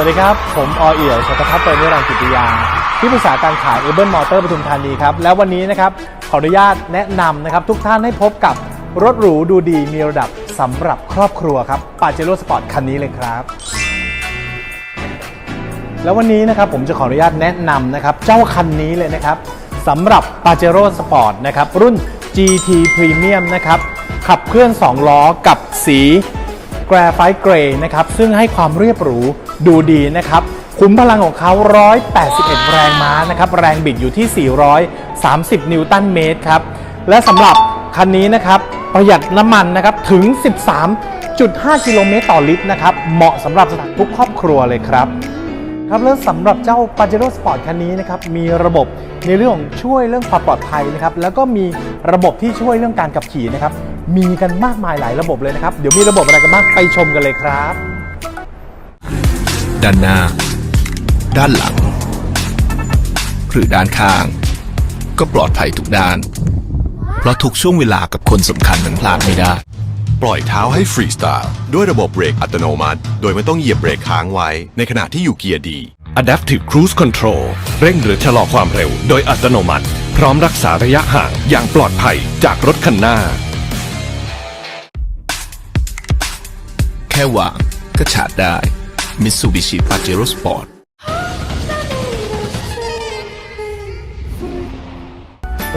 วัสดีครับ ผมอเอี่ยวชัตพัฒน์เปิดนิรันดร์กิติยา ที่ปรึกษาการขายเอเบิลมอเตอร์ปทุมธานีครับ แล้ววันนี้นะครับ ขออนุญาตแนะนำนะครับ ทุกท่านให้พบกับรถหรูดูดีมีระดับสำหรับครอบครัวครับปาเจโร่สปอร์ตคันนี้เลยครับ แล้ววันนี้นะครับผมจะขออนุญาตแนะนำนะครับ เจ้าคันนี้เลยนะครับสำหรับ Pajero Sport นะครับรุ่น GT Premium นะครับขับเคลื่อน 2 ล้อกับสีแกรไฟต์เกรย์นะครับซึ่งให้ความเรียบหรู ดูดีนะครับขุมพลังของเขา 181 แรงม้านะครับ แรงบิดอยู่ที่ 430 นิวตันเมตรครับ และสำหรับคันนี้นะครับประหยัดน้ำมันนะครับถึง 13.5 กิโลเมตรต่อลิตรนะครับ เหมาะสำหรับสถานทุกครอบครัวเลยครับครับแล้วสำหรับเจ้า Pajero Sport คันนี้นะครับมีระบบในเรื่องของช่วยเรื่องความปลอดภัยนะครับแล้วก็มีระบบที่ช่วยเรื่องการขับขี่นะครับมีกันมากมายหลายระบบเลยนะครับ เดี๋ยวมีระบบอะไรกันบ้างไปชมกันเลยครับ ด้านหน้า ด้านหลัง หรือด้านข้าง ก็ปลอดภัยทุกด้าน เพราะทุกช่วงเวลากับคนสำคัญนั้นพลาดไม่ได้ ปล่อยเท้าให้ฟรีสไตล์ด้วยระบบเบรกอัตโนมัติ โดยไม่ต้องเหยียบเบรกค้างไว้ ในขณะที่อยู่เกียร์ดี Adaptive Cruise Control เร่งหรือชะลอความเร็วโดยอัตโนมัติ พร้อมรักษาระยะห่างอย่างปลอดภัยจากรถคันหน้า แค่วางก็ชาร์จได้ Mitsubishi Pajero Sport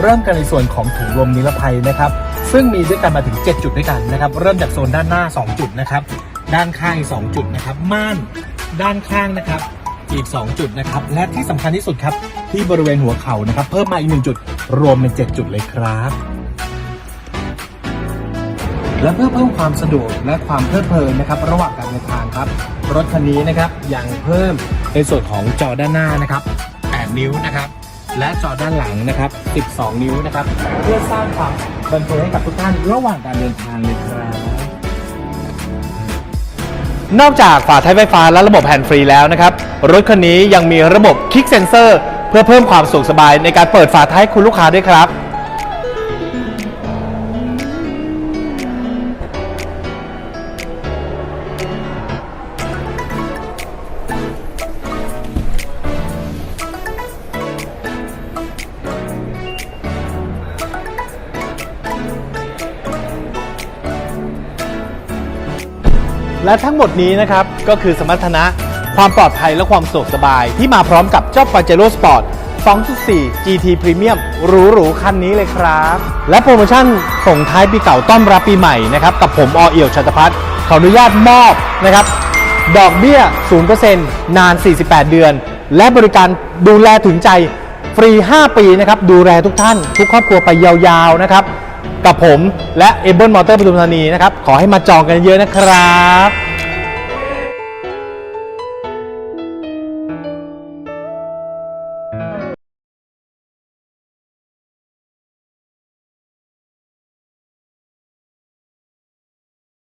เริ่มกันในส่วนของถุงลมนิรภัยนะครับ ซึ่งมีด้วยกันมาถึง 7 จุดด้วยกันนะครับ เริ่มจากโซนด้านหน้า 2 จุดนะครับ ด้านข้างอีก2จุดนะครับ ม่านด้านข้างนะครับ อีก 2 จุดนะครับ และที่สำคัญที่สุดครับ ที่บริเวณหัวเข่านะครับ เพิ่มมาอีก 1 จุด รวมเป็น 7 จุดเลยครับ และเพื่อเพิ่มความสะดวกและความเพลิดเพลินนะครับระหว่างการเดินทางครับ รถคันนี้นะครับยังเพิ่มในส่วนของจอด้านหน้านะครับ8นิ้วนะครับ และจอด้านหลังนะครับ 12 นิ้วนะครับ เพื่อสร้างความบันเทิงให้กับทุกท่านระหว่างการเดินทางเลยครับนอกจากฝาท้ายไฟฟ้าและระบบแฮนด์ฟรีแล้วนะครับ รถคันนี้ยังมีระบบคลิกเซนเซอร์ เพื่อเพิ่มความสะดวกสบายในการเปิดฝาท้ายคุณลูกค้าด้วยครับ และทั้งหมดนี้นะครับก็คือสมรรถนะความปลอดภัยและความสะดวกสบาย ที่มาพร้อมกับเจ้า Pajero Sport 2.4 GT Premium หรูๆคันนี้เลยครับ และโปรโมชั่นส่งท้ายปีเก่าต้อนรับปีใหม่นะครับกับผมอเอี่ยวชัตพัฒน์ขออนุญาตมอบนะครับ ดอกเบี้ย 0%นาน 48 เดือน และบริการดูแลถึงใจฟรี 5 ปีนะครับ ดูแลทุกท่าน ทุกครอบครัวไปยาวๆนะครับ กับผมและเอเบิลมอเตอร์ปทุมธานีนะครับ ขอให้มาจองกันเยอะนะครับ